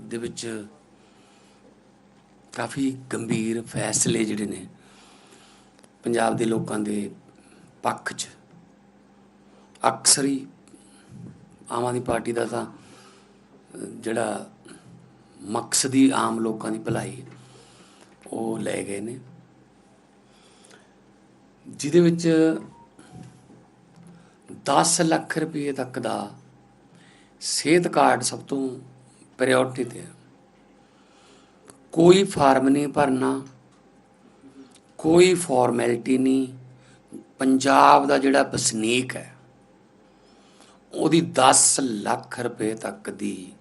ਦੇ ਵਿੱਚ ਕਾਫੀ ਗੰਭੀਰ ਫੈਸਲੇ ਜਿਹੜੇ ਨੇ ਪੰਜਾਬ ਦੇ ਲੋਕਾਂ ਦੇ ਪੱਖ 'ਚ। ਅਕਸਰ ਹੀ ਆਮ ਆਦਮੀ ਪਾਰਟੀ ਦਾ ਤਾਂ ਜਿਹੜਾ ਮਕਸਦ ਹੀ ਆਮ ਲੋਕਾਂ ਦੀ ਭਲਾਈ ਉਹ ਲੈ ਗਏ ਨੇ। ਜਿਹਦੇ ਵਿੱਚ 10 ਲੱਖ ਰੁਪਏ ਤੱਕ ਦਾ ਸਿਹਤ ਕਾਰਡ ਸਭ ਤੋਂ ਪ੍ਰਾਇੋਰਟੀ ਤੇ ਕੋਈ ਫਾਰਮ ਨਹੀਂ ਭਰਨਾ, ਕੋਈ ਫਾਰਮੈਲਿਟੀ ਨਹੀਂ। ਪੰਜਾਬ ਦਾ ਜਿਹੜਾ ਵਸਨੀਕ ਹੈ, ਉਹਦੀ 10 ਲੱਖ ਰੁਪਏ ਤੱਕ ਦੀ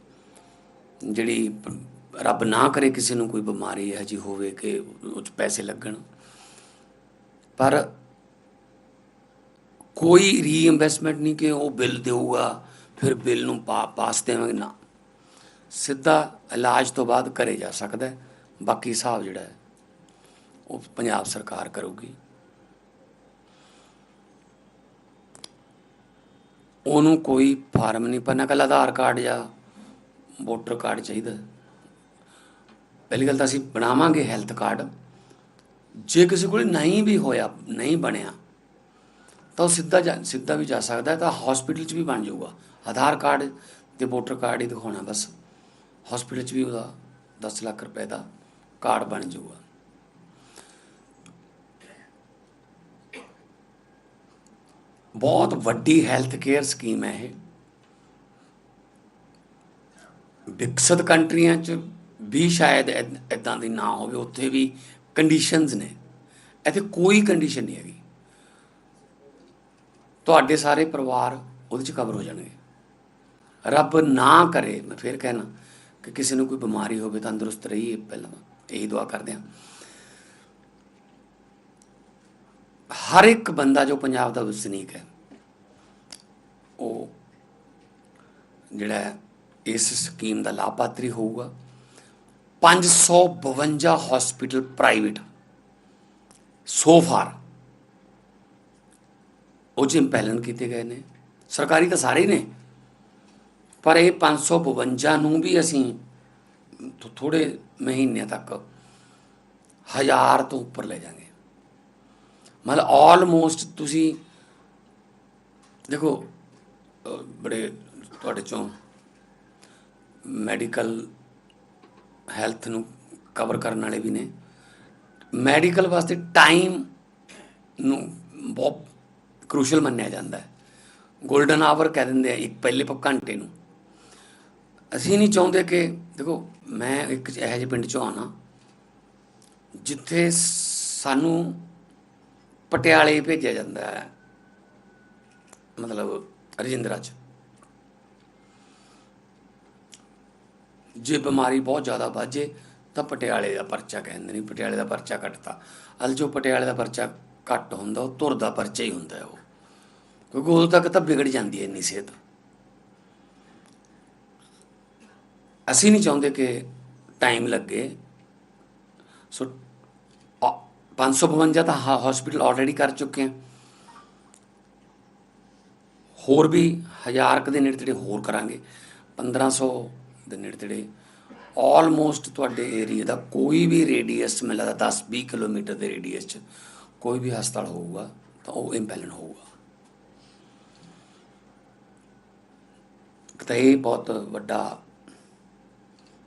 ਜਿਹੜੀ ਰੱਬ ਨਾ ਕਰੇ ਕਿਸੇ ਨੂੰ ਕੋਈ ਬਿਮਾਰੀ ਹੈ ਜੀ ਹੋਵੇ ਕਿ ਉਹ 'ਚ ਪੈਸੇ ਲੱਗਣ। ਪਰ ਕੋਈ ਰੀਇਨਵੈਸਟਮੈਂਟ ਨਹੀਂ ਕਿ ਉਹ ਬਿੱਲ ਦੇਊਗਾ, ਫਿਰ ਬਿੱਲ ਨੂੰ ਪਾ ਪਾਸ ਦੇਵਾਂਗੇ। ਨਾ ਸਿੱਧਾ ਇਲਾਜ ਤੋਂ ਬਾਅਦ ਘਰੇ ਜਾ ਸਕਦਾ ਹੈ। ਬਾਕੀ ਹਿਸਾਬ ਜਿਹੜਾ ਹੈ, ਉਹ ਪੰਜਾਬ ਸਰਕਾਰ ਕਰੂਗੀ। ਉਹਨੂੰ ਕੋਈ ਫਾਰਮ ਨਹੀਂ ਭਰਨਾ ਕੱਲ ਆਧਾਰ ਕਾਰਡ ਜਾਂ ਵੋਟਰ ਕਾਰਡ ਚਾਹੀਦਾ ਪਹਿਲੀ ਗੱਲ ਤਾਂ ਅਸੀਂ ਬਣਾਵਾਂਗੇ ਹੈਲਥ ਕਾਰਡ। ਜੇ ਕਿਸੇ ਕੋਲ ਨਹੀਂ ਵੀ ਹੋਇਆ, ਨਹੀਂ ਬਣਿਆ, ਤਾਂ ਉਹ ਸਿੱਧਾ ਜਾ, ਸਿੱਧਾ ਵੀ ਜਾ ਸਕਦਾ ਤਾਂ ਹਸਪੀਟਲ 'ਚ ਵੀ ਬਣ ਜਾਊਗਾ। ਆਧਾਰ ਕਾਰਡ ਤੇ ਵੋਟਰ ਕਾਰਡ ਹੀ ਦਿਖਾਉਣਾ ਬਸ। ਹਸਪੀਟਲ 'ਚ ਵੀ ਉਹਦਾ 10 ਲੱਖ ਰੁਪਏ ਦਾ ਕਾਰਡ ਬਣ ਜਾਊਗਾ। ਬਹੁਤ ਵੱਡੀ ਹੈਲਥ ਕੇਅਰ ਸਕੀਮ ਹੈ ਇਹ। ਵਿਕਸਿਤ ਕੰਟਰੀਆਂ 'ਚ ਵੀ ਸ਼ਾਇਦ ਇਦਾਂ ਦੀ ਨਾ ਹੋਵੇ, ਉੱਥੇ ਵੀ ਕੰਡੀਸ਼ਨਸ ਨੇ। ਇੱਥੇ ਕੋਈ ਕੰਡੀਸ਼ਨ ਨਹੀਂ ਹੈਗੀ। ਤੁਹਾਡੇ ਸਾਰੇ ਪਰਿਵਾਰ ਉਹਦੇ 'ਚ ਕਵਰ ਹੋ ਜਾਣਗੇ। ਰੱਬ ਨਾ ਕਰੇ, ਮੈਂ ਫੇਰ ਕਹਿਣਾ ਕਿ ਕਿਸੇ ਨੂੰ ਕੋਈ ਬਿਮਾਰੀ ਹੋਵੇ, ਤੰਦਰੁਸਤ ਰਹੀਏ, ਪਹਿਲਾਂ ਇਹੀ ਦੁਆ ਕਰਦੇ ਹਾਂ। ਹਰ ਇੱਕ ਬੰਦਾ ਜੋ ਪੰਜਾਬ ਦਾ ਵਸਨੀਕ ਹੈ, ਉਹ ਜਿਹੜਾ ਇਸ ਸਕੀਮ ਦਾ ਲਾਭਪਾਤਰੀ ਹੋਊਗਾ। 552 ਹਸਪੀਟਲ ਪ੍ਰਾਈਵੇਟ ਸੋ ਫਾਰ ਉਹ 'ਚ ਕੀਤੇ ਗਏ ਨੇ। ਸਰਕਾਰੀ ਤਾਂ ਸਾਰੇ ਹੀ ਨੇ। ਪਰ ਇਹ 552 ਨੂੰ ਵੀ ਅਸੀਂ ਥੋੜੇ ਮਹੀਨਿਆਂ ਤੱਕ ਹਜ਼ਾਰ ਤੋਂ ਉੱਪਰ ਲੈ ਜਾਾਂਗੇ। ਮਤਲਬ ਆਲਮੋਸਟ ਤੁਸੀਂ ਦੇਖੋ ਬੜੇ ਤੁਹਾਡੇ ਚੋਂ ਮੈਡੀਕਲ ਹੈਲਥ ਨੂੰ ਕਵਰ ਕਰਨ ਵਾਲੇ ਵੀ ਨੇ। ਮੈਡੀਕਲ ਵਾਸਤੇ ਟਾਈਮ ਨੂੰ ਬਹੁਤ ਕ੍ਰੂਸ਼ਲ ਮੰਨਿਆ ਜਾਂਦਾ ਹੈ। 골ਡਨ ਆਵਰ ਕਹਿ ਦਿੰਦੇ ਆ, ਇੱਕ ਪਹਿਲੇ ਘੰਟੇ ਨੂੰ। ਅਸੀਂ ਨਹੀਂ ਚਾਹੁੰਦੇ ਕਿ, ਦੇਖੋ, ਮੈਂ ਇੱਕ ਇਹੋ ਜਿਹੇ ਪਿੰਡ ਚੋਂ ਆਉਣਾ। ਜਿੱਥੇ ਸਾਨੂੰ ਪਟਿਆਲੇ ਭੇਜਿਆ ਜਾਂਦਾ ਹੈ। ਮਤਲਬ ਰਜਿੰਦਰਾ ਚ। ਜੇ ਬਿਮਾਰੀ ਬਹੁਤ ਜ਼ਿਆਦਾ ਵੱਜੇ ਤਾਂ ਪਟਿਆਲੇ ਦਾ ਪਰਚਾ ਕਹਿੰਦੇ ਨੇ, ਪਟਿਆਲੇ ਦਾ ਪਰਚਾ ਕੱਟਤਾ। ਅਲ ਜੋ ਪਟਿਆਲੇ ਦਾ ਪਰਚਾ ਘੱਟ ਹੁੰਦਾ, ਉਹ ਤੁਰਦਾ ਪਰਚਾ ਹੀ ਹੁੰਦਾ ਉਹ। ਕਿਉਂਕਿ ਉਦੋਂ ਤੱਕ ਤਾਂ ਵਿਗੜ ਜਾਂਦੀ ਹੈ ਇੰਨੀ ਸਿਹਤ। ਅਸੀਂ ਨਹੀਂ ਚਾਹੁੰਦੇ ਕਿ ਟਾਈਮ ਲੱਗੇ। ਸੋ ਅ- 552 ਤਾਂ ਹਸਪੀਟਲ ਆਲਰੇਡੀ ਕਰ ਚੁੱਕੇ ਹਾਂ ਹੋਰ ਵੀ ਹਜ਼ਾਰ ਕੁ ਦੇ ਨੇੜੇ ਤੇੜੇ ਹੋਰ ਕਰਾਂਗੇ। 1500 ਦੇ ਨੇੜੇ ਤੇੜੇ ਆਲਮੋਸਟ ਤੁਹਾਡੇ ਏਰੀਆ ਦਾ ਕੋਈ ਵੀ ਰੇਡੀਅਸ ਮੈਨੂੰ ਲੱਗਦਾ 10 20 ਕਿਲੋਮੀਟਰ ਦੇ ਰੇਡੀਅਸ 'ਚ ਕੋਈ ਵੀ ਹਸਪਤਾਲ ਹੋਊਗਾ, ਤਾਂ ਉਹ ਇੰਪੈਲਨ ਹੋਊਗਾ। ਤਾਂ ਇਹ ਬਹੁਤ ਵੱਡਾ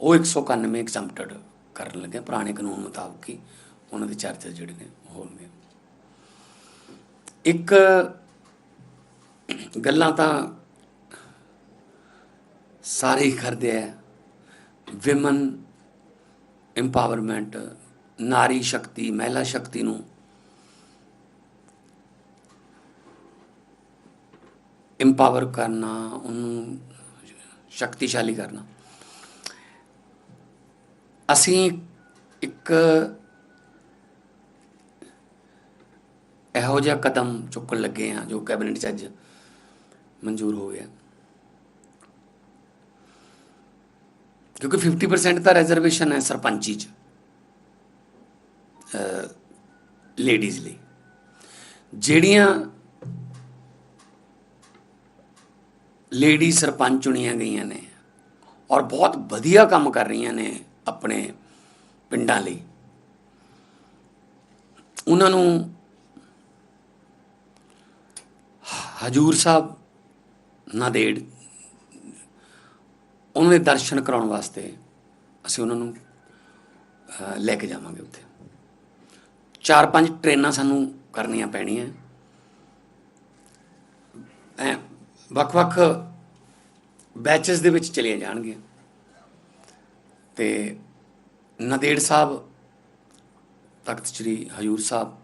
ਉਹ 191 ਐਗਜ਼ੈਂਪਟਡ ਕਰਨ ਲੱਗੇ ਪੁਰਾਣੇ ਕਾਨੂੰਨ ਮੁਤਾਬਕ ਹੀ। ਉਹਨਾਂ ਦੇ ਚਾਰਜਰ ਜਿਹੜੇ ਨੇ, ਉਹ ਹੋਣਗੇ। ਇੱਕ ਗੱਲਾਂ ਤਾਂ ਸਾਰੇ ਹੀ ਕਰਦੇ ਆ। ਵਿਮਨ ਐਮਪਾਵਰਮੈਂਟ ਨਾਰੀ ਸ਼ਕਤੀ, ਮਹਿਲਾ ਸ਼ਕਤੀ ਨੂੰ ਐਮਪਾਵਰ ਕਰਨਾ, ਉਹਨੂੰ ਸ਼ਕਤੀਸ਼ਾਲੀ ਕਰਨਾ। ਅਸੀਂ ਇੱਕ ਇਹੋ ਜਿਹਾ ਕਦਮ ਚੁੱਕਣ ਲੱਗੇ ਹਾਂ ਜੋ ਕੈਬਨਿਟ 'ਚ ਅੱਜ ਮਨਜ਼ੂਰ ਹੋ ਗਿਆ। ਕਿਉਂਕਿ 50% ਤਾਂ ਰਿਜ਼ਰਵੇਸ਼ਨ ਹੈ ਸਰਪੰਚੀ 'ਚ ਲੇਡੀਜ਼ ਲਈ। ਜਿਹੜੀਆਂ ਲੇਡੀ ਸਰਪੰਚ ਚੁਣੀਆਂ ਗਈਆਂ ਨੇ ਔਰ ਬਹੁਤ ਵਧੀਆ ਕੰਮ ਕਰ ਰਹੀਆਂ ਨੇ ਆਪਣੇ ਪਿੰਡਾਂ ਲਈ। ਉਹਨਾਂ ਨੂੰ ਹਜੂਰ ਸਾਹਿਬ ਨਾਦੇੜ ਉਹਨਾਂ ਦੇ ਦਰਸ਼ਨ ਕਰਾਉਣ ਵਾਸਤੇ ਅਸੀਂ ਉਹਨਾਂ ਨੂੰ ਲੈ ਕੇ ਜਾਵਾਂਗੇ ਉੱਥੇ। ਚਾਰ ਪੰਜ ਟ੍ਰੇਨਾਂ ਸਾਨੂੰ ਕਰਨੀਆਂ ਪੈਣੀਆਂ। ਐ, ਵੱਖ-ਵੱਖ ਬੈਚਸ ਦੇ ਵਿੱਚ ਚਲੀਆਂ ਜਾਣਗੀਆਂ। ਤੇ ਨਦੇੜ ਸਾਹਿਬ, ਤਖਤ ਸ੍ਰੀ ਹਜੂਰ ਸਾਹਿਬ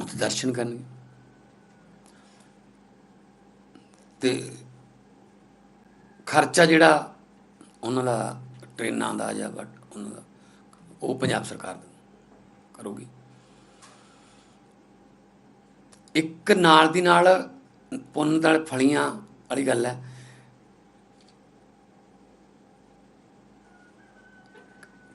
ਉੱਥੇ ਦਰਸ਼ਨ ਕਰਨਗੇ। ਤੇ ਖਰਚਾ ਜਿਹੜਾ ਉਹਨਾਂ ਦਾ ਟ੍ਰੇਨਾਂ ਦਾ ਜਾਂ ਬਟ ਉਹਨਾਂ ਦਾ, ਉਹ ਪੰਜਾਬ ਸਰਕਾਰ ਕਰੂਗੀ। ਇੱਕ ਨਾਲ ਦੀ ਨਾਲ ਪੁੰਨ ਨਾਲ ਫਲੀਆਂ ਵਾਲੀ ਗੱਲ ਹੈ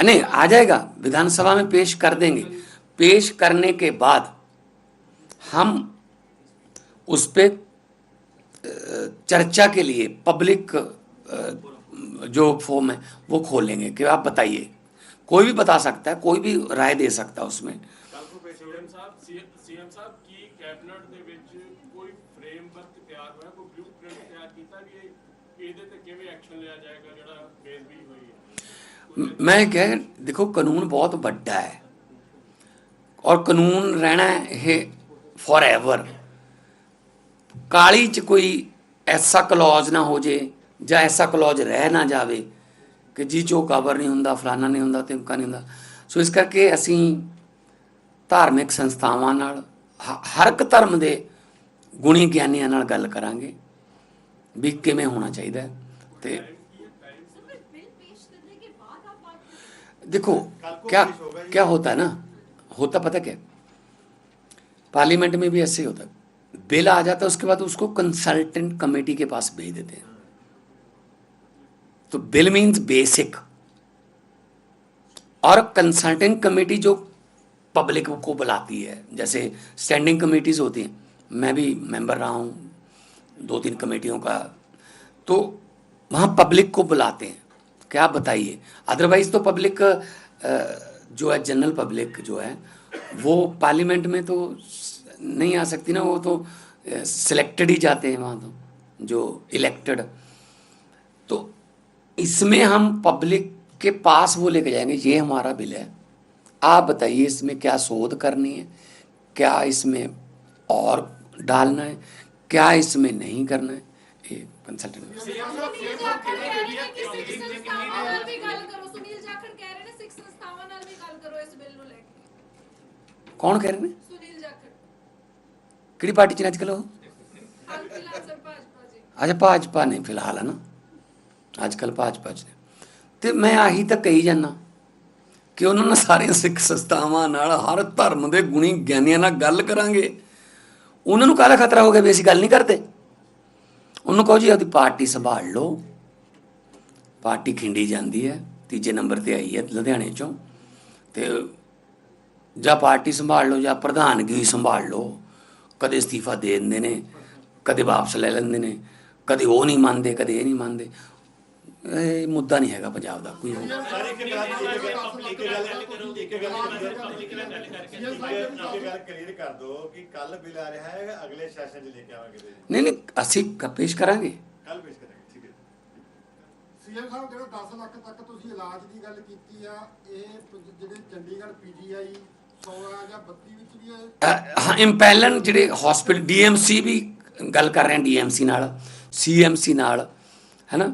नहीं आ जाएगा विधानसभा में पेश कर देंगे पेश करने के बाद हम उस पे अ, चर्चा के लिए पब्लिक अ, जो फॉर्म है वो खोलेंगे कि आप बताइए कोई भी बता सकता है कोई भी राय दे सकता है उसमें ਕੱਲ ਨੂੰ ਸੀਐਮ ਸਾਹਿਬ ਸੀਐਮ ਸਾਹਿਬ ਕੀ ਕੈਬਨਿਟ ਦੇ ਵਿੱਚ ਕੋਈ ਫਰੇਮਵਰਕ ਤਿਆਰ ਹੋਇਆ ਕੋਈ ਬਲੂਪ੍ਰਿੰਟ ਤਿਆਰ ਕੀਤਾ ਵੀ ਇਹ ਇਹਦੇ ਤੇ ਕਿਵੇਂ ਮੈਂ ਕਹੇ, ਦੇਖੋ, ਕਾਨੂੰਨ ਬਹੁਤ ਵੱਡਾ ਹੈ। ਔਰ ਕਾਨੂੰਨ ਰਹਿਣਾ ਇਹ ਫੋਰਐਵਰ ਕਾਲੀ ਚ ਕੋਈ ਐਸਾ ਕਲੌਜ ਨਾ ਹੋ ਜੇ ਜਾਂ ਐਸਾ ਕਲੌਜ ਰਹਿ ਨਾ ਜਾਵੇ ਕਿ ਜੀ ਚੋ ਕਵਰ ਨਹੀਂ ਹੁੰਦਾ, ਫਲਾਨਾ ਨਹੀਂ ਹੁੰਦਾ, ਤਿਮਕਾ ਨਹੀਂ ਹੁੰਦਾ। ਸੋ ਇਸ ਕਰਕੇ ਅਸੀਂ ਧਾਰਮਿਕ ਸੰਸਥਾਵਾਂ ਨਾਲ ਹਰ ਇੱਕ ਧਰਮ ਦੇ ਗੁਣੀ ਗਿਆਨੀਆਂ ਨਾਲ ਗੱਲ ਕਰਾਂਗੇ। ਵੀ ਕਿਵੇਂ ਹੋਣਾ ਚਾਹੀਦਾ ਹੈ ਤੇ सर फिर बिल पेश करने के बाद आप बात करें देखो कल को क्या पेश होगा जी। क्या होता है ना होता पता क्या पार्लियामेंट में भी ऐसे ही होता है बिल आ जाता है उसके बाद उसको कंसल्टेंट कमेटी के पास भेज देते हैं तो बिल मीन्स बेसिक और कंसल्टेंट कमेटी जो पब्लिक को बुलाती है जैसे स्टैंडिंग कमेटीज होती हैं मैं भी मेंबर रहा हूँ दो तीन कमेटियों का तो वहाँ पब्लिक को बुलाते हैं। क्या बताइए? अदरवाइज़ तो पब्लिक जो है जनरल पब्लिक जो है, वो पार्लियामेंट में तो नहीं आ सकती ना, वो तो सिलेक्टेड ही जाते हैं वहाँ तो जो इलेक्टेड तो इसमें हम पब्लिक के पास वो लेके जाएँगे, ये हमारा बिल है। आप बताइए इसमें क्या शोध करनी है, क्या इसमें और डालना है? क्या इसमें नहीं करना है ये कंसल्टेंट ਸੁਨੀਲ ਜਾਖੜ ਕਹਿ ਰਹੇ ਨੇ ਕਿ ਸਿੱਖ ਸੰਸਥਾਵਾਂ ਨਾਲ ਵੀ ਗੱਲ ਕਰੋ ਸੁਨੀਲ ਜਾਖੜ ਕਹਿ ਰਹੇ ਨੇ ਸਿੱਖ ਸੰਸਥਾਵਾਂ ਨਾਲ ਵੀ ਗੱਲ ਕਰੋ ਇਸ ਬਿੱਲ ਨੂੰ ਲੈ ਕੇ कौन कह रहे हैं ਸੁਨੀਲ ਜਾਖੜ ਕਿਹੜੀ ਪਾਰਟੀ ਚ ਨੇ ਅੱਜ ਕੱਲ੍ਹ ਉਹ ਅਲਫਿਲਾ ਸਰ ਭਾਜਪਾ ਜੀ ਅੱਛਾ ਭਾਜਪਾ ਨੇ ਫਿਲਹਾਲ ਹੈ ਨਾ ਅੱਜ ਕੱਲ੍ਹ ਭਾਜਪਾ ਚ ਨੇ ਤੇ ਮੈਂ ਆਹੀ ਤਾਂ ਕਹੀ ਜਾਂਦਾ ਕਿ ਉਹਨਾਂ ਨਾਲ ਸਾਰੀਆਂ ਸਿੱਖ ਸੰਸਥਾਵਾਂ ਨਾਲ ਹਰ ਧਰਮ ਦੇ ਗੁਣੀ ਗਿਆਨੀਆਂ ਨਾਲ ਗੱਲ ਕਰਾਂਗੇ ਉਹਨਾਂ ਨੂੰ ਕਾਹਦਾ ਖਤਰਾ ਹੋ ਗਿਆ ਵੀ ਅਸੀਂ ਗੱਲ ਨਹੀਂ ਕਰਦੇ? ਉਹਨੂੰ ਕਹੋ ਜੀ, ਆਪਦੀ ਪਾਰਟੀ ਸੰਭਾਲ ਲਓ। ਪਾਰਟੀ ਖਿੰਡੀ ਜਾਂਦੀ ਹੈ, ਤੀਜੇ ਨੰਬਰ ਤੇ ਆਈ ਹੈ ਲੁਧਿਆਣੇ ਚੋਂ। ਤੇ ਜਾਂ ਪਾਰਟੀ ਸੰਭਾਲ ਲਓ, ਜਾਂ ਪ੍ਰਧਾਨਗੀ ਸੰਭਾਲ ਲਓ। ਕਦੇ ਅਸਤੀਫਾ ਦੇ ਦਿੰਦੇ ਨੇ, ਕਦੇ ਵਾਪਸ ਲੈ ਲੈਂਦੇ ਨੇ। ਕਦੇ ਉਹ ਨਹੀਂ ਮੰਨਦੇ, ਕਦੇ ਇਹ ਨਹੀਂ ਮੰਨਦੇ। ਇਹ ਮੁੱਦਾ ਨਹੀਂ ਹੈਗਾ ਪੰਜਾਬ ਦਾ ਕੋਈ ਹੋਰ। ਸਾਰੇ ਇੱਕ ਗੱਲ ਇੱਕ ਗੱਲ ਇੱਕ ਗੱਲ ਇੱਕ ਗੱਲ ਇੱਕ ਗੱਲ ਕਲੀਅਰ ਕਰ ਦੋ ਕਿ ਕੱਲ ਬਿੱਲ ਆ ਰਿਹਾ ਹੈ ਅਗਲੇ ਸੈਸ਼ਨ 'ਚ ਲੈ ਕੇ ਆਵਾਂਗੇ ਨਹੀਂ ਨਹੀਂ ਅਸੀਂ ਪੇਸ਼ ਕਰਾਂਗੇ ਕੱਲ ਪੇਸ਼ ਕਰਾਂਗੇ ਠੀਕ ਹੈ ਸੀਐਮ ਸਾਹਿਬ ਜਿਹੜਾ 10 ਲੱਖ ਤੱਕ ਤੁਸੀਂ ਇਲਾਜ ਦੀ ਗੱਲ ਕੀਤੀ ਆ ਇਹ ਜਿਹੜੇ ਚੰਡੀਗੜ੍ਹ ਪੀਜੀਆਈ 16 ਜਾਂ 32 ਵਿੱਚ ਵੀ ਇਹ ਅ, ਹਾਂ ਇੰਪੈਲਨ ਜਿਹੜੇ ਹਸਪੀਟਲ ਡੀਐਮਸੀ ਵੀ ਗੱਲ ਕਰ ਰਹੇ ਡੀਐਮਸੀ ਨਾਲ ਸੀਐਮਸੀ ਨਾਲ ਹੈਨਾ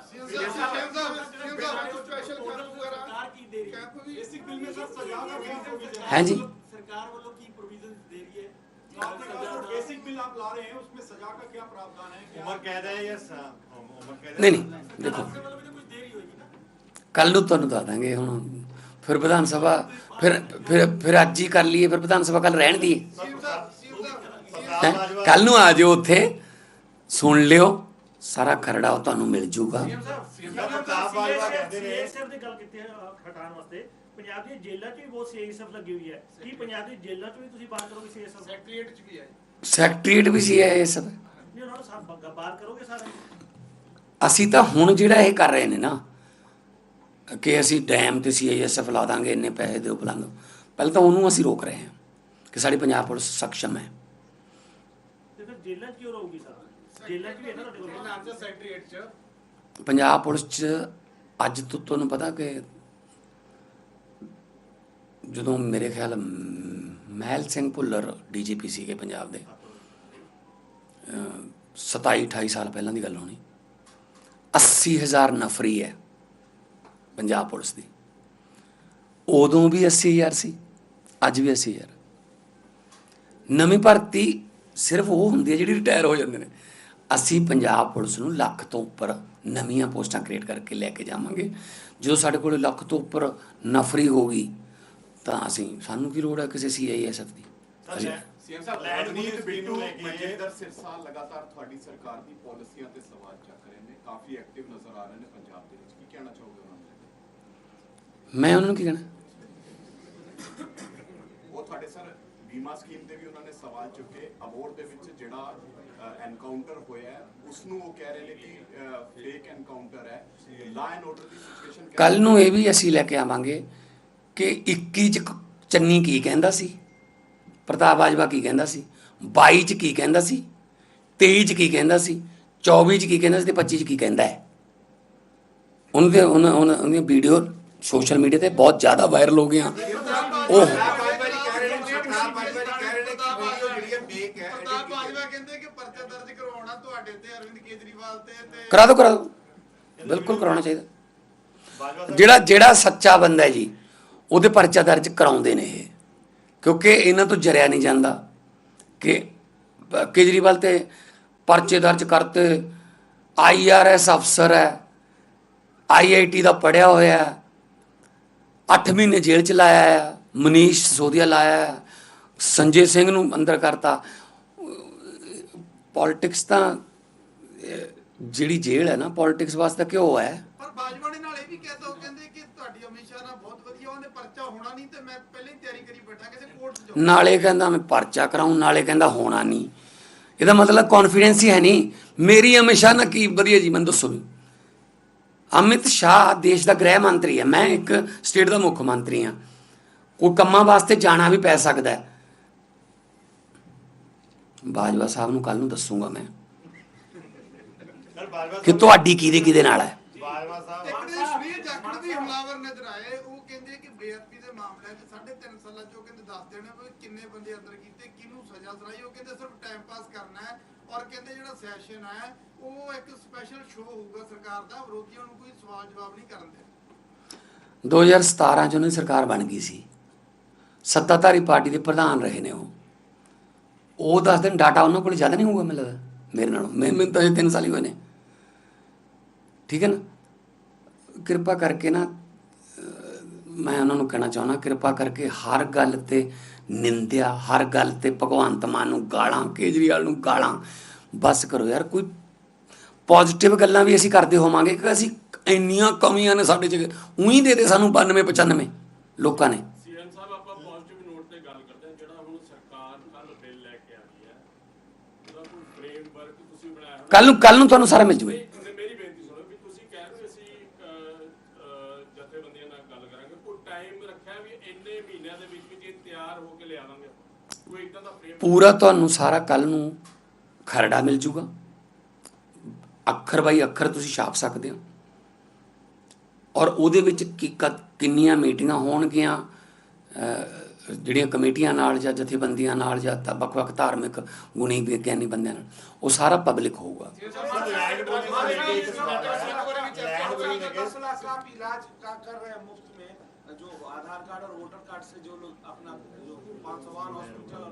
ਹਾਂਜੀ ਸਰਕਾਰ ਵੱਲੋਂ ਕੀ ਪ੍ਰੋਵੀਜ਼ਨ ਦੇ ਰਹੀ ਹੈ ਨਹੀਂ ਨਹੀਂ ਦੇਖੋ ਕੱਲ ਨੂੰ ਤੁਹਾਨੂੰ ਦੱਸ ਦਾਂਗੇ ਹੁਣ ਫਿਰ ਵਿਧਾਨ ਸਭਾ ਫਿਰ ਫਿਰ ਫਿਰ ਅੱਜ ਹੀ ਕਰ ਲਈਏ ਫਿਰ ਵਿਧਾਨ ਸਭਾ ਕੱਲ ਰਹਿਣ ਦੀ ਕੱਲ ਨੂੰ ਆ ਜਿਓ ਉੱਥੇ ਸੁਣ ਲਿਓ ਸਾਰਾ ਖਰੜਾ ਉਹ ਤੁਹਾਨੂੰ ਮਿਲ ਜੂਗਾ। ਦੀ ਪੰਜਾਬ ਦੀਆਂ ਜੇਲ੍ਹਾਂ 'ਚ ਵੀ ਬਹੁਤ ਸੀਐਸਐਫ ਲੱਗੀ ਹੋਈ ਹੈ। ਕੀ ਪੰਜਾਬ ਦੀ ਜੇਲ੍ਹਾਂ 'ਚ ਵੀ ਤੁਸੀਂ ਬਾਤ ਕਰੋਗੇ ਸੀਐਸਐਫ ਸੈਕਟਰੀਏਟ ਚ ਵੀ ਹੈ। ਸੈਕਟਰੀਏਟ ਵੀ ਸੀ ਇਹ ਸਭ। ਨਹੀਂ ਉਹਨਾਂ ਨੂੰ ਸਭ ਬ- ਬਾਤ ਕਰੋਗੇ ਸਾਰੇ? ਅਸੀਂ ਤਾਂ ਹੁਣ ਜਿਹੜਾ ਇਹ ਕਰ ਰਹੇ ਨੇ ਨਾ ਕਿ ਅਸੀਂ ਡੈਮ ਤੇ ਸੀਆਈਐਸਐਫ ਲਾ ਦਾਂਗੇ ਇੰਨੇ ਪੈਸੇ ਦਿਓ ਪਲੰਗ। ਪਹਿਲਾਂ ਤਾਂ ਉਹਨੂੰ ਅਸੀਂ ਰੋਕ ਰਹੇ ਹਾਂ ਕਿ ਸਾਡੀ ਪੰਜਾਬ ਪੁਲਿਸ ਸક્ષਮ ਹੈ। ਤੇ ਫਿਰ ਜੇਲ੍ਹਾਂ 'ਚ ਕਿਉਂ ਰਹੂਗੀ ਸਰ? ਜੇਲ੍ਹਾਂ 'ਚ ਵੀ ਹੈ ਨਾ ਤੁਹਾਡੇ ਕੋਲ? ਆਨਸਰ ਸੈਕਟਰੀਏਟ ਚ। ਪੰਜਾਬ ਪੁਲਿਸ 'ਚ ਅੱਜ ਤੋਂ ਤੁਹਾਨੂੰ ਪਤਾ ਕਿ ਜਦੋਂ ਮੇਰੇ ਖਿਆਲ ਮਹਿਲ ਸਿੰਘ ਭੁੱਲਰ ਡੀਜੀਪੀ ਸੀਗੇ ਪੰਜਾਬ ਦੇ 27 28 ਸਾਲ ਪਹਿਲਾਂ ਦੀ ਗੱਲ ਹੋਣੀ 80000 ਨਫਰੀ ਹੈ ਪੰਜਾਬ ਪੁਲਿਸ ਦੀ। ਉਦੋਂ ਵੀ 80000 ਸੀ ਅੱਜ ਵੀ 80000 ਨਵੀਂ ਭਰਤੀ ਸਿਰਫ ਉਹ ਹੁੰਦੀ ਹੈ ਜਿਹੜੀ ਰਿਟਾਇਰ ਹੋ ਜਾਂਦੇ ਨੇ। ਅਸੀਂ ਪੰਜਾਬ ਪੁਲਿਸ ਨੂੰ ਲੱਖ ਤੋਂ ਉੱਪਰ ਨਵੀਆਂ ਪੋਸਟਾਂ ਕ੍ਰੀਏਟ ਕਰਕੇ ਲੈ ਕੇ ਜਾਵਾਂਗੇ। ਜਦੋਂ ਸਾਡੇ ਕੋਲ ਲੱਖ ਤੋਂ ਉੱਪਰ ਨਫਰੀ ਹੋਗੀ ਤਾਂ ਅਸੀਂ ਸਾਨੂੰ ਕੀ ਲੋੜ ਹੈ ਕਿਸੇ ਸੀਆਈਐਸਐਫ ਦੀ? ਸੀਐਮ ਸਾਹਿਬ ਪੁਲਿਸ ਬਿੱਟੂ ਮਨਜਿੰਦਰ ਸਿਰਸਾ ਲਗਾਤਾਰ ਤੁਹਾਡੀ ਸਰਕਾਰ ਦੀ ਪਾਲਿਸੀਆਂ ਤੇ ਸਵਾਲ ਚੱਕ ਰਹੇ ਨੇ ਕਾਫੀ ਐਕਟਿਵ ਨਜ਼ਰ ਆ ਰਹੇ ਨੇ ਪੰਜਾਬ ਦੇ ਵਿੱਚ। ਕੀ ਕਹਿਣਾ ਚਾਹੋਗੇ ਉਹਨਾਂ ਨੂੰ? ਮੈਂ ਉਹਨਾਂ ਨੂੰ ਕੀ ਕਹਿਣਾ? ਉਹ ਤੁਹਾਡੇ ਸਰ ਬੀਮਾ ਸਕੀਮ ਤੇ ਵੀ ਉਹਨਾਂ ਨੇ ਸਵਾਲ ਚੁੱਕੇ ਅਬੋਰ ਦੇ ਵਿੱਚ ਜਿਹੜਾ ਐਨਕਾਊਂਟਰ ਹੋਇਆ ਉਸ ਨੂੰ ਉਹ ਕਹਿ ਰਹੇ ਨੇ ਕਿ ਫੇਕ ਐਨਕਾਊਂਟਰ ਹੈ। Law and order the situation ਕੱਲ ਨੂੰ ਇਹ ਵੀ ਅਸੀਂ ਲੈ ਕੇ ਆਵਾਂਗੇ ਕਿ 21 ਚ ਚੰਨੀ ਕੀ ਕਹਿੰਦਾ ਸੀ? ਪ੍ਰਤਾਪ ਬਾਜਵਾ ਕੀ ਕਹਿੰਦਾ ਸੀ? 22 ਚ ਕੀ ਕਹਿੰਦਾ ਸੀ? 23 ਚ ਕੀ ਕਹਿੰਦਾ ਸੀ? 24 ਚ ਕੀ ਕਹਿੰਦਾ ਸੀ ਤੇ 25 ਚ ਕੀ ਕਹਿੰਦਾ ਹੈ? ਉਹਨਾਂ ਦੇ ਉਹਨਾਂ ਉਹਨਾਂ ਉਹਦੀਆਂ ਵੀਡੀਓ ਸੋਸ਼ਲ ਮੀਡੀਆ ਤੇ ਬਹੁਤ ਜ਼ਿਆਦਾ ਵਾਇਰਲ ਹੋ ਗਈਆਂ। ਉਹ ਪ੍ਰਤਾਪ ਬਾਜਵਾ ਕਹਿੰਦੇ ਕਿ ਪਰਚਾ ਦਰਜ ਕਰਵਾਉਣਾ ਤੁਹਾਡੇ ਤੇ, ਅਰਵਿੰਦ ਕੇਜਰੀਵਾਲ ਤੇ ਕਰਾ ਦਿਓ ਕਰਾ ਦਿਓ। ਬਿਲਕੁਲ ਕਰਾਉਣਾ ਚਾਹੀਦਾ। ਜਿਹੜਾ ਜਿਹੜਾ ਸੱਚਾ ਬੰਦਾ ਹੈ ਜੀ, ਉਹਦੇ ਪਰਚਾ ਦਰਜ ਕਰਾਉਂਦੇ ਨੇ ਇਹ। ਕਿਉਂਕਿ ਇਹਨਾਂ ਤੋਂ ਜਰਿਆ ਨਹੀਂ ਜਾਂਦਾ ਕਿ ਕੇਜਰੀਵਾਲ ਤੇ ਪਰਚੇ ਦਰਜ ਕਰਤੇ। ਆਈਆਰਐਸ ਅਫਸਰ ਹੈ। ਆਈਆਈਟੀ ਦਾ ਪੜਿਆ ਹੋਇਆ ਹੈ। 8 ਮਹੀਨੇ ਜੇਲ੍ਹ ਚ ਲਾਇਆ ਹੈ। ਮਨੀਸ਼ ਸੋਦੀਆ ਲਾਇਆ ਹੈ। ਸੰਜੇ ਸਿੰਘ ਨੂੰ ਅੰਦਰ ਕਰਤਾ। ਪੋਲਿਟਿਕਸ ਤਾਂ ਜਿਹੜੀ ਜੇਲ੍ਹ ਹੈ ਨਾ ਪੋਲਿਟਿਕਸ ਵਾਸਤੇ ਕਿਉਂ ਹੈ? ਪਰ ਬਾਜਵਾ ਨੇ ਨਾਲ ਇਹ ਵੀ ਕਹਿਤਾ ਉਹ ਕਹਿੰਦੇ ਕਿ ਤੁਹਾਡੀ ਸ਼ਾਹ ਨਾਲ ਬਹੁਤ ਵਧੀਆ ਉਹਨੇ ਪਰਚਾ ਹੋਣਾ ਨਹੀਂ ਤੇ ਮੈਂ ਪਹਿਲਾਂ ਹੀ ਤਿਆਰੀ ਕਰੀ ਬੈਠਾ ਕਿਸੇ ਕੋਰਟ 'ਚ ਜਾਊਂ। ਨਾਲੇ ਕਹਿੰਦਾ ਮੈਂ ਪਰਚਾ ਕਰਾਉਂ ਨਾਲੇ ਕਹਿੰਦਾ ਹੋਣਾ ਨਹੀਂ। ਇਹਦਾ ਮਤਲਬ ਕੌਨਫੀਡੈਂਸ ਹੀ ਹੈ ਨਹੀਂ। ਮੇਰੀ ਹਮੇਸ਼ਾ ਨਾ ਕੀ ਵਧੀਆ ਜੀ ਮੈਨੂੰ ਦੱਸੋ ਵੀ। ਅਮਿਤ ਸ਼ਾਹ ਦੇਸ਼ ਦਾ ਗ੍ਰਹਿ ਮੰਤਰੀ ਹੈ ਮੈਂ ਇੱਕ ਸਟੇਟ ਦਾ ਮੁੱਖ ਮੰਤਰੀ ਹਾਂ। ਕੋਈ ਕੰਮਾਂ ਵਾਸਤੇ ਜਾਣਾ ਵੀ ਪੈ ਸਕਦਾ ਹੈ। ਬਾਜਵਾ ਸਾਹਿਬ ਨੂੰ ਕੱਲ ਨੂੰ ਦੱਸੂਗਾ ਮੈਂ ਕਿ ਤੁਹਾਡੀ ਕਿਹਦੇ ਕਿਹਦੇ ਨਾਲ ਹੈ? ਬਾਜਵਾ ਸਾਹਿਬ। ਇੱਕ ਨੇ ਸ਼੍ਰੀ ਜਾਖੜ ਵੀ ਹਮਲਾਵਰ ਨਜ਼ਰ ਆਏ ਉਹ ਕਹਿੰਦੇ ਕਿ ਬੇਅਦਬੀ ਦੇ ਮਾਮਲੇ 'ਚ ਸਾਢੇ ਤਿੰਨ ਸਾਲਾਂ 'ਚ ਉਹ ਕਹਿੰਦੇ ਦੱਸ ਦੇਣੇ ਵੀ ਕਿੰਨੇ ਬੰਦੇ ਅੰਦਰ ਕੀਤੇ ਕਿਹਨੂੰ ਸਜ਼ਾ ਸੁਣਾਈ ਉਹ ਕਹਿੰਦੇ ਸਿਰਫ ਟਾਈਮ ਪਾਸ ਕਰਨਾ ਹੈ ਔਰ ਕਹਿੰਦੇ ਜਿਹੜਾ ਸੈਸ਼ਨ ਹੈ ਉਹ ਇੱਕ ਸਪੈਸ਼ਲ ਸ਼ੋਅ ਹੋਊਗਾ ਸਰਕਾਰ ਦਾ ਵਿਰੋਧੀਆਂ ਨੂੰ ਕੋਈ ਸਵਾਲ ਜਵਾਬ ਨਹੀਂ ਕਰਨ ਦੇ 2017 ਚ ਉਹਨਾਂ ਦੀ ਸਰਕਾਰ ਬਣ ਗਈ ਸੀ। ਸੱਤਾਧਾਰੀ ਪਾਰਟੀ ਦੇ ਪ੍ਰਧਾਨ ਰਹੇ ਨੇ ਉਹ। ਉਹ ਦੱਸ ਦਿਨ ਡਾਟਾ ਉਹਨਾਂ ਕੋਲ ਜ਼ਿਆਦਾ ਨਹੀਂ ਹੋਊਗਾ ਮੈਨੂੰ ਲੱਗਦਾ, ਮੇਰੇ ਨਾਲੋਂ। ਮੈਂ ਮੈਨੂੰ ਤਾਂ ਇਹ 3 ਸਾਲ ਹੀ ਹੋਏ ਨੇ। ਠੀਕ ਹੈ ਨਾ? ਕਿਰਪਾ ਕਰਕੇ ਨਾ ਮੈਂ ਉਹਨਾਂ ਨੂੰ ਕਹਿਣਾ ਚਾਹੁੰਦਾ, ਕਿਰਪਾ ਕਰਕੇ ਹਰ ਗੱਲ ਤੇ ਨਿੰਦਿਆ, ਹਰ ਗੱਲ ਤੇ ਭਗਵੰਤ ਮਾਨ ਨੂੰ ਗਾਲਾਂ, ਕੇਜਰੀਵਾਲ ਨੂੰ ਗਾਲਾਂ, ਬਸ ਕਰੋ ਯਾਰ, ਕੋਈ ਪੋਜ਼ਿਟਿਵ ਗੱਲਾਂ ਵੀ ਅਸੀਂ ਕਰਦੇ ਹੋਵਾਂਗੇ ਕਿ ਅਸੀਂ ਇੰਨੀਆਂ ਕਮੀਆਂ ਨੇ ਸਾਡੇ ਚ, ਉਹੀ ਦੇ ਦੇ ਸਾਨੂੰ 92 95 ਲੋਕਾਂ ਨੇ ਸੀਐਮ ਸਾਹਿਬ ਆਪਾਂ ਪੋਜ਼ਿਟਿਵ ਨੋਟ ਤੇ ਗੱਲ ਕਰਦੇ ਹਾਂ ਜਿਹੜਾ ਹੁਣ ਸਰਕਾਰ ਕੱਲ ਬਿੱਲ ਲੈ ਕੇ ਆਈ ਹੈ ਉਹਦਾ ਕੋਈ ਫਰੇਮਵਰਕ ਤੁਸੀਂ ਬਣਾਇਆ ਹੋਣਾ ਕੱਲ ਨੂੰ ਕੱਲ ਨੂੰ ਤੁਹਾਨੂੰ ਸਾਰਾ ਮਿਲ ਜੂਵੇ ਨਹੀਂ, ਮੇਰੀ ਬੇਨਤੀ ਸੁਣੋ ਵੀ ਤੁਸੀਂ ਕਹਿ ਰਹੇ ਹੋ ਅਸੀਂ ਅਹ, ਅਹ, ਜਥੇਬੰਦੀਆਂ ਨਾਲ ਗੱਲ ਕਰਾਂਗੇ ਕੋਈ ਟਾਈਮ ਰੱਖਿਆ ਵੀ ਇੰਨੇ ਮਹੀਨਿਆਂ ਦੇ ਵਿੱਚ ਵਿੱਚ ਇਹ ਤਿਆਰ ਹੋ ਕੇ ਲਿਆਵਾਂਗੇ ਕੋਈ ਇਦਾਂ ਦਾ ਫਰੇਮ ਪੂਰਾ ਤੁਹਾਨੂੰ ਸਾਰਾ ਕੱਲ ਨੂੰ ਖਰੜਾ ਮਿਲ ਜੂਗਾ। ਅੱਖਰ ਬਾਈ ਅੱਖਰ ਤੁਸੀਂ ਛਾਪ ਸਕਦੇ ਹੋ। ਔਰ ਉਹਦੇ ਵਿੱਚ ਕਿੰਨੀਆਂ ਮੀਟਿੰਗਾਂ ਹੋਣਗੀਆਂ ਜਿਹੜੀਆਂ ਕਮੇਟੀਆਂ ਨਾਲ ਜਾਂ ਜਥੇਬੰਦੀਆਂ ਨਾਲ ਜਾਂ ਤਾਂ ਵੱਖ-ਵੱਖ ਧਾਰਮਿਕ ਗੁਣੀ ਵਿਗਿਆਨੀ ਬੰਦਿਆਂ ਨਾਲ ਉਹ ਸਾਰਾ ਪਬਲਿਕ ਹੋਊਗਾ ਸਰ ਲੈਂਡ ਪੁਲਿਸ ਨੂੰ ਲੈ ਕੇ ਇੱਕ ਸਵਾਲ ਹੈ ਲੈਂਡ ਪੁਲਿਸ ਨੂੰ ਲੈ ਕੇ दस लाख का आप इलाज का कर रहे हैं मुफ्त में जो आधार कार्ड और वोटर कार्ड से जो लोग अपना जो पाँच सौ हॉस्पिटल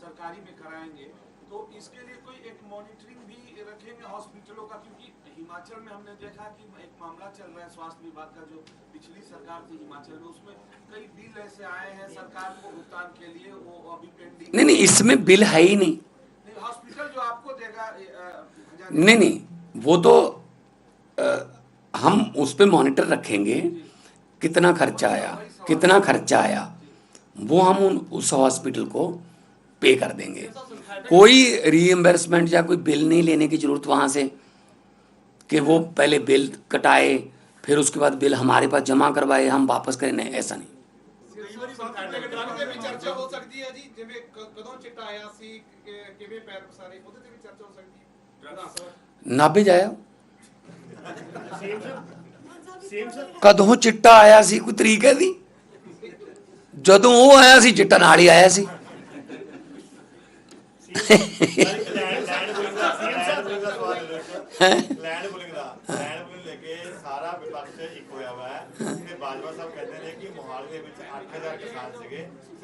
सरकारी में कराएंगे तो इसके लिए कोई एक मॉनिटरिंग भी रखेंगे हॉस्पिटलों का क्योंकि हिमाचल में हमने देखा कि एक मामला चल रहा है स्वास्थ्य विभाग का जो पिछली सरकार थी हिमाचल में उसमें कई बिल ऐसे आए हैं सरकार को भुगतान के लिए वो अभी पेंडिंग नहीं नहीं इसमें बिल है ही नहीं। हॉस्पिटल जो आपको देगा नहीं नहीं वो तो अ, हम उस पर मॉनिटर रखेंगे कितना खर्चा आया कितना खर्चा आया वो हम उन उस हॉस्पिटल को पे कर देंगे। कोई रीएम्बर्समेंट या कोई बिल नहीं लेने की ज़रूरत वहाँ से। कि वो पहले बिल कटाए फिर उसके बाद बिल हमारे पास जमा करवाए हम वापस करें नहीं ऐसा नहीं ਡਰਗ ਤੇ ਵੀ ਚਰਚਾ ਹੋ ਸਕਦੀ ਹੈ ਜੀ ਜਿਵੇਂ ਕ- ਕਦੋਂ ਚਿੱਟਾ ਆਇਆ ਸੀ ਕਿ- ਕਿਵੇਂ ਪੈਰ ਪਸਾਰੇ ਉਹਦੇ ਤੇ ਵੀ ਚਰਚਾ ਹੋ ਸਕਦੀ ਹੈ ਪ੍ਰਧਾਨ ਸਾਹਿਬ ਨਾਭੇ ਜਾਇਆ ਸੇਮ ਸਰ ਸੇਮ ਸਰ ਕਦੋਂ ਚਿੱਟਾ ਆਇਆ ਸੀ ਕੋਈ ਤਰੀਕ ਹੈ ਦੀ ਜਦੋਂ ਉਹ ਆਇਆ ਸੀ ਚਿੱਟਾ ਨਾਲ ਹੀ ਆਇਆ ਸੀ ਲੈਂਡ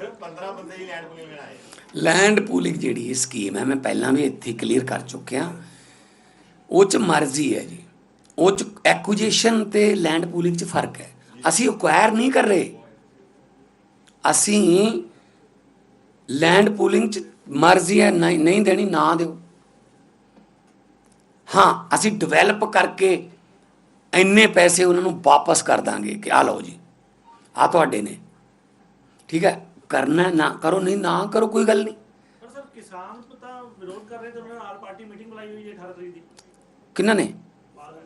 ਸਿਰਫ 15 ਬੰਦੇ ਹੀ ਲੈਂਡ ਪੁਲਿੰਗ ਆਏ ਲੈਂਡ ਪੂਲਿੰਗ ਜਿਹੜੀ ਇਹ ਸਕੀਮ ਹੈ, ਮੈਂ ਪਹਿਲਾਂ ਵੀ ਇੱਥੇ ਕਲੀਅਰ ਕਰ ਚੁੱਕਿਆ। ਉਹ ਚ ਮਰਜ਼ੀ ਹੈ ਜੀ। ਉਹ ਚ ਐਕੁਜੀਸ਼ਨ ਤੇ ਲੈਂਡ ਪੂਲਿੰਗ ਚ ਫ਼ਰਕ ਹੈ। ਅਸੀਂ ਅਕਵਾਇਰ ਨਹੀਂ ਕਰ ਰਹੇ। ਅਸੀਂ ਲੈਂਡ ਪੂਲਿੰਗ ਚ ਮਰਜ਼ੀ ਹੈ, ਨਹੀਂ ਨਹੀਂ ਦੇਣੀ, ਨਾ ਦਿਓ। ਹਾਂ, ਅਸੀਂ ਡਿਵੈਲਪ ਕਰਕੇ ਇੰਨੇ ਪੈਸੇ ਉਹਨਾਂ ਨੂੰ ਵਾਪਸ ਕਰ ਦਾਂਗੇ ਕਿ ਆ ਲਓ ਜੀ ਆ ਤੁਹਾਡੇ ਨੇ। ਠੀਕ ਹੈ? ਕਰਨਾ ਨਾ ਕਰੋ ਨਹੀਂ ਨਾ ਕਰੋ ਕੋਈ ਗੱਲ ਨਹੀਂ। ਪਰ ਸਰ ਕਿਸਾਨ ਤਾਂ ਵਿਰੋਧ ਕਰ ਰਹੇ ਤੇ ਉਹਨਾਂ ਨੇ ਆਲ ਪਾਰਟੀ ਮੀਟਿੰਗ ਬੁਲਾਈ ਹੋਈ ਹੈ 18 ਤਰੀਕ ਦੀ। ਕਿੰਨਾ ਨੇ?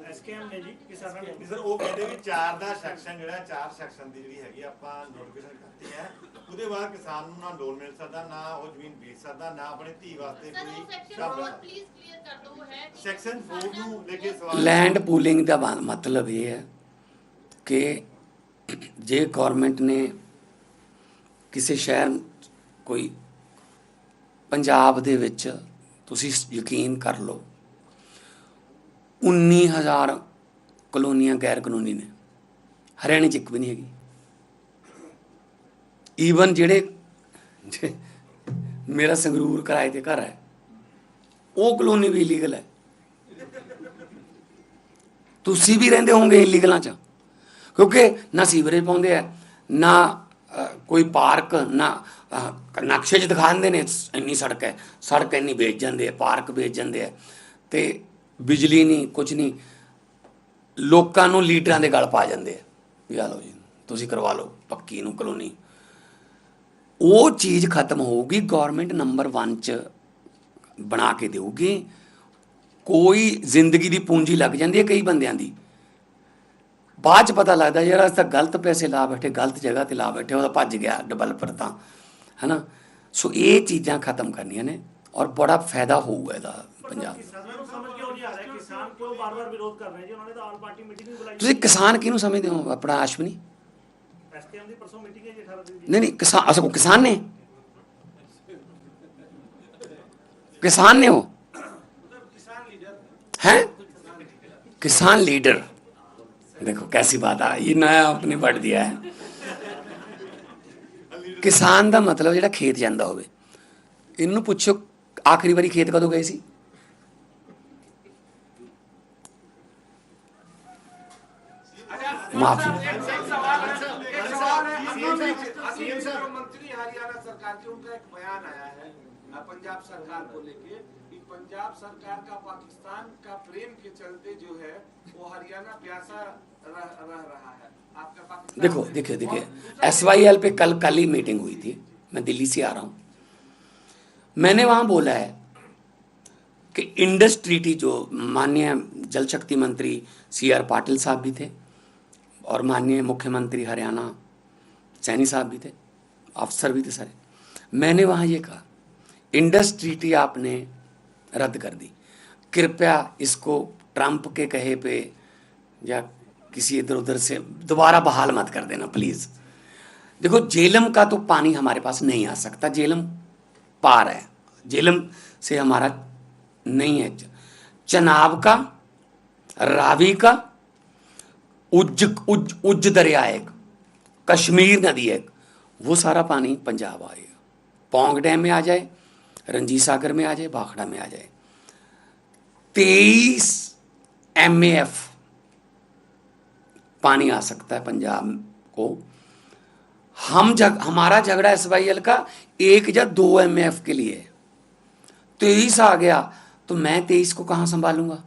ਐਸਕੇਐਮ ਨੇ ਜੀ ਕਿਸਾਨਾਂ ਨੇ। ਸਰ ਉਹ ਕਹਿੰਦੇ ਵੀ ਚਾਰ ਦਾ ਸੈਕਸ਼ਨ ਜਿਹੜਾ ਚਾਰ ਸੈਕਸ਼ਨ ਦੀ ਜਿਹੜੀ ਹੈਗੀ ਆਪਾਂ ਨੋਟੀਫਿਕੇਸ਼ਨ ਕਰਤੀ ਹੈ। ਉਹਦੇ ਬਾਅਦ ਕਿਸਾਨ ਨੂੰ ਨਾ ਲੋਨ ਮਿਲ ਸਕਦਾ ਨਾ ਉਹ ਜ਼ਮੀਨ ਵੇਚ ਸਕਦਾ ਨਾ ਆਪਣੀ ਧੀ ਵਾਸਤੇ ਕੋਈ ਸੈਕਸ਼ਨ ਸ਼ਬਦ। ਫੋਰ ਪਲੀਜ਼ ਕਲੀਅਰ ਕਰ ਦਿਓ ਉਹ ਹੈ ਕਿ ਸੈਕਸ਼ਨ 4 ਨੂੰ ਲੈ ਕੇ ਸਵਾਲ ਲੈਂਡ ਪੂਲਿੰਗ ਦਾ ਮਤਲਬ ਇਹ ਹੈ ਕਿ ਜੇ ਗਵਰਨਮੈਂਟ ਨੇ ਕਿਸੇ ਸ਼ਹਿਰ ਕੋਈ ਪੰਜਾਬ ਦੇ ਵਿੱਚ ਤੁਸੀਂ ਯਕੀਨ ਕਰ ਲਓ 19000 ਕਲੋਨੀਆਂ ਗੈਰ ਕਾਨੂੰਨੀ ਨੇ। ਹਰਿਆਣੇ ਚ ਇੱਕ ਵੀ ਨਹੀਂ ਹੈਗੀ। ਈਵਨ ਜਿਹੜੇ ਮੇਰਾ ਸੰਗਰੂਰ ਕਿਰਾਏ ਤੇ ਘਰ ਹੈ, ਉਹ ਕਲੋਨੀ ਵੀ ਇਲੀਗਲ ਹੈ। ਤੁਸੀਂ ਵੀ ਰਹਿੰਦੇ ਹੋਵੋਗੇ ਇਲੀਗਲਾਂ ਚ, ਕਿਉਂਕਿ ਨਾ ਸੀਵਰੇਜ ਪਾਉਂਦੇ ਆ, ਨਾ ਕੋਈ ਪਾਰਕ ਨਾ ਨਕਸ਼ੇ 'ਚ ਦਿਖਾ ਦਿੰਦੇ ਨੇ ਇੰਨੀ ਸੜਕ ਹੈ, ਸੜਕ ਇੰਨੀ ਵੇਚ ਜਾਂਦੇ ਆ ਪਾਰਕ ਵੇਚ ਜਾਂਦੇ ਆ ਤੇ ਬਿਜਲੀ ਨਹੀਂ ਕੁਝ ਨਹੀਂ, ਲੋਕਾਂ ਨੂੰ ਲੀਟਰਾਂ ਦੇ ਗਲ ਪਾ ਜਾਂਦੇ ਆ ਵੀ ਆ ਲਓ ਜੀ, ਤੁਸੀਂ ਕਰਵਾ ਲਓ, ਪੱਕੀ ਨੂੰ ਕਲੋਨੀ। ਉਹ ਚੀਜ਼ ਖਤਮ ਹੋਊਗੀ ਗਵਰਨਮੈਂਟ ਨੰਬਰ 1 ਚ ਬਣਾ ਕੇ ਦੇਊਗੀ। ਕੋਈ ਜ਼ਿੰਦਗੀ ਦੀ ਪੂੰਜੀ ਲੱਗ ਜਾਂਦੀ ਹੈ ਕਈ ਬੰਦਿਆਂ ਦੀ। ਬਾਅਦ ਚ ਪਤਾ ਲੱਗਦਾ ਯਾਰ ਅਸੀਂ ਗਲਤ ਪੈਸੇ ਲਾ ਬੈਠੇ, ਗਲਤ ਜਗ੍ਹਾ ਤੇ ਲਾ ਬੈਠੇ, ਉਹਦਾ ਭੱਜ ਗਿਆ ਡਿਵੈਲਪਰ ਤਾਂ, ਹਨਾ? ਸੋ ਇਹ ਚੀਜ਼ਾਂ ਖਤਮ ਕਰਨੀਆਂ ਨੇ ਔਰ ਬੜਾ ਫਾਇਦਾ ਹੋਊਗਾ ਇਹਦਾ ਪੰਜਾਬ। ਤੁਸੀਂ ਕਿਸਾਨ ਕਿਹਨੂੰ ਸਮਝਦੇ ਹੋ? ਆਪਣਾ ਆਸ਼ਵਨੀ? ਨਹੀਂ ਨਹੀਂ ਕਿਸਾਨ ਅਸੋ ਕਿਸਾਨ ਨੇ? ਕਿਸਾਨ ਨੇ ਹੋ ਹੈ? ਕਿਸਾਨ ਲੀਡਰ। देखो कैसी बात आ ये नया आपने बढ़ दिया है ਕਿਸਾਨ ਦਾ ਮਤਲਬ ਜਿਹੜਾ ਖੇਤ ਜਾਂਦਾ ਹੋਵੇ ਇਹਨੂੰ ਪੁੱਛੋ ਆਖਰੀ ਵਾਰੀ ਖੇਤ ਕਦੋਂ ਗਏ ਸੀ ਮਾਫੀ सीएम साहब मंत्री हरियाणा सरकार के उनका एक बयान आया है अ, पंजाब सरकार को लेके कि पंजाब सरकार का पाकिस्तान का प्रेम के चलते जो है वो हरियाणा प्यासा रह, रह रहा है। आपका पाकिस्तान देखो देखिए देखिए एस वाई एल पे कल कल ही मीटिंग हुई थी। मैं दिल्ली से आ रहा हूँ। मैंने वहाँ बोला है कि इंडस ट्रीटी जो माननीय जल शक्ति मंत्री सी आर पाटिल साहब भी थे और माननीय मुख्यमंत्री हरियाणा सैनी साहब भी थे अफसर भी थे सारे। मैंने वहाँ ये कहा इंडस ट्रीटी आपने रद्द कर दी। कृपया इसको ट्रंप के कहे पे या किसी इधर उधर से दोबारा बहाल मत कर देना प्लीज़ देखो, जेलम का तो पानी हमारे पास नहीं आ सकता, जेलम पार है। जेलम से हमारा नहीं है। चनाब का, रावी का, उज्ज उज्ज उज्ज दरिया एक, कश्मीर नदी एक, वो सारा पानी पंजाब आएगा। पोंग डैम में आ जाए रंजीत सागर में आ जाए भाखड़ा में आ जाए। तेईस एम पानी आ सकता है पंजाब को। हम जग, हमारा झगड़ा एस वाई एल का एक या दो एम के लिए। तेईस आ गया तो मैं तेईस को कहाँ संभालूँगा?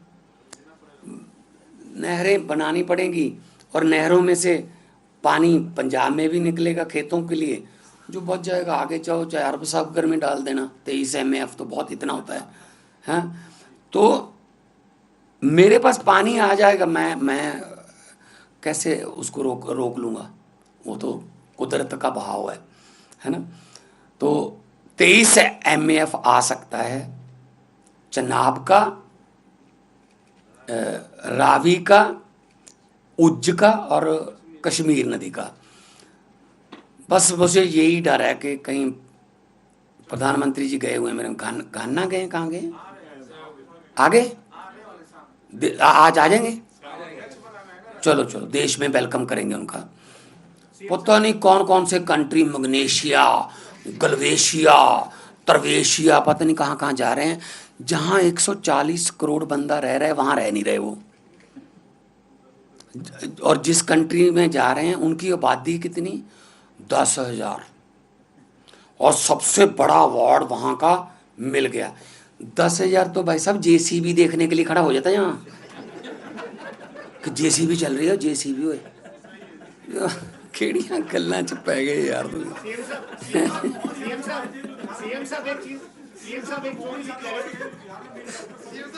नहरें बनानी पड़ेंगी और नहरों में से पानी पंजाब में भी निकलेगा खेतों के लिए। जो बच जाएगा, आगे जाओ चाहे अरब सागर में डाल देना। तेईस एम एफ़ तो बहुत इतना होता है, हैं? तो मेरे पास पानी आ जाएगा, मैं मैं कैसे उसको रोक रोक लूँगा? वो तो कुदरत का बहाव है है ना? तो तेईस एम एफ़ आ सकता है, चनाब का रावी का, उज्ज का और कश्मीर नदी का। बस मुझे यही डर है कि कहीं प्रधानमंत्री जी गए हुए मेरे घान गए? कहाँ गए? आगे? आज आ जाएँगे? चलो चलो, देश में वेलकम करेंगे उनका। पता नहीं कौन कौन से कंट्री मग्नेशिया, गलवेशिया, तरवेशिया, पता नहीं कहाँ कहाँ जा रहे हैं। जहाँ 140 करोड़ बंदा रह रहा है, वहाँ रह नहीं रहे वो। और जिस कंट्री में जा रहे हैं, उनकी आबादी कितनी? दस हज़ार। और सबसे बड़ा अवार्ड वहाँ का मिल गया। दस हज़ार तो भाई साहब जेसीबी देखने के लिए खड़ा हो जाता है यहाँ। कि जेसीबी चल रही है जेसीबी हो केड़ियाँ गल पै गए यार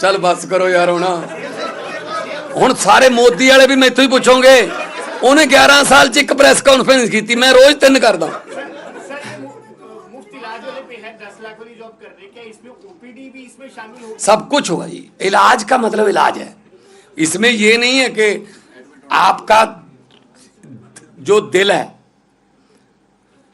चल बस करो यार होना हूँ सारे मोदी वाले भी मेथों ही पूछोगे। क्लैरिटी ਚੱਲ ਬੱਸ ਕਰੋ ਯਾਰ ਹੁਣ ਹੁਣ ਸਾਰੇ ਮੋਦੀ ਵਾਲੇ ਵੀ ਮੈਥੋਂ ਹੀ ਪੁੱਛੋਗੇ ਉਹਨੇ 11 ਸਾਲ ਚ ਇੱਕ ਪ੍ਰੈਸ ਕਾਨਫਰੰਸ ਕੀਤੀ ਮੈਂ ਰੋਜ਼ ਤਿੰਨ ਕਰਦਾ सर ये मु- मुफ्त इलाज वाले पे है दस लाख वाली जॉब कर रहे हैं क्या इसमें ओपीडी भी इसमें शामिल होगी सब कुछ होगा जी इलाज का मतलब इलाज है इसमें ये नहीं है कि आपका जो दिल है